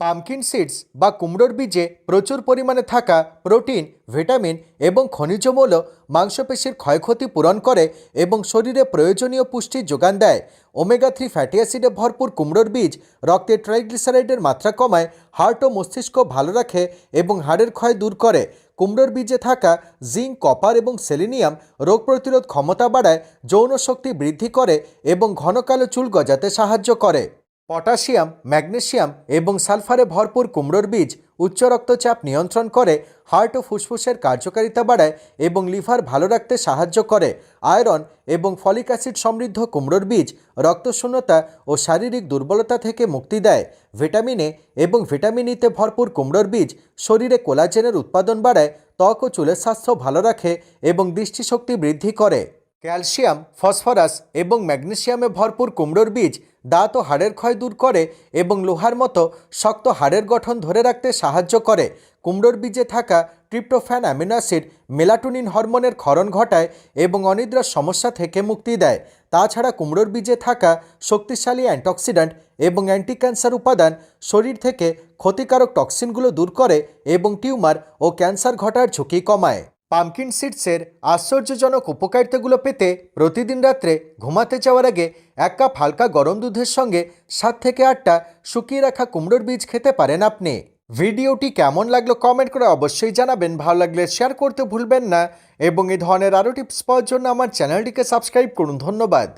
Pumpkin seeds বা কুমড়োর বীজে প্রচুর পরিমাণে থাকা প্রোটিন, ভিটামিন এবং খনিজ মৌল মাংসপেশির ক্ষয়ক্ষতি পূরণ করে এবং শরীরে প্রয়োজনীয় পুষ্টি যোগান দেয়। ওমেগা থ্রি ফ্যাটি অ্যাসিডে ভরপুর কুমড়োর বীজ রক্তে ট্রাইগ্লিসারাইডের মাত্রা কমায়, হার্ট ও মস্তিষ্ক ভালো রাখে এবং হাড়ের ক্ষয় দূর করে। কুমড়োর বীজে থাকা জিঙ্ক, কপার এবং সেলিনিয়াম রোগ প্রতিরোধ ক্ষমতা বাড়ায় যৌন শক্তি বৃদ্ধি করে এবং ঘন কালো চুল গজাতে সাহায্য করে। পটাশিয়াম, ম্যাগনেশিয়াম এবং সালফারে ভরপুর কুমড়োর বীজ উচ্চ রক্তচাপ নিয়ন্ত্রণ করে, হার্ট ও ফুসফুসের কার্যকারিতা বাড়ায় এবং লিভার ভালো রাখতে সাহায্য করে। আয়রন এবং ফলিক অ্যাসিড সমৃদ্ধ কুমড়োর বীজ রক্তশূন্যতা ও শারীরিক দুর্বলতা থেকে মুক্তি দেয়। ভিটামিন এবং ভিটামিন ইতে ভরপুর কুমড়োর বীজ শরীরে কোলাজেনের উৎপাদন বাড়ায়, ত্বক ও চুলের স্বাস্থ্য ভালো রাখে এবং দৃষ্টিশক্তি বৃদ্ধি করে। ক্যালসিয়াম, ফসফরাস এবং ম্যাগনেসিয়ামে ভরপুর কুমড়োর বীজ দাঁত ও হাড়ের ক্ষয় দূর করে এবং লোহার মতো শক্ত হাড়ের গঠন ধরে রাখতে সাহায্য করে। কুমড়োর বীজে থাকা ট্রিপ্টোফ্যান অ্যামিনো অ্যাসিড মেলাটোনিন হরমোনের ক্ষরণ ঘটায় এবং অনিদ্রার সমস্যা থেকে মুক্তি দেয়। তাছাড়া কুমড়োর বীজে থাকা শক্তিশালী অ্যান্টিঅক্সিডেন্ট এবং অ্যান্টি ক্যান্সার উপাদান শরীর থেকে ক্ষতিকারক টক্সিনগুলো দূর করে এবং টিউমার ও ক্যান্সার ঘটার ঝুঁকি কমায়। পামকিন সিডসের আশ্চর্যজনক উপকারিতাগুলো পেতে প্রতিদিন রাত্রে ঘুমাতে যাওয়ার আগে এক কাপ হালকা গরম দুধের সঙ্গে সাত থেকে আটটা শুকিয়ে রাখা কুমড়োর বীজ খেতে পারেন আপনি। ভিডিওটি কেমন লাগল কমেন্ট করে অবশ্যই জানাবেন। ভালো লাগলে শেয়ার করতে ভুলবেন না। এবং এই ধরনের আরও টিপস পাওয়ার জন্য আমার চ্যানেলটিকে সাবস্ক্রাইব করুন। ধন্যবাদ।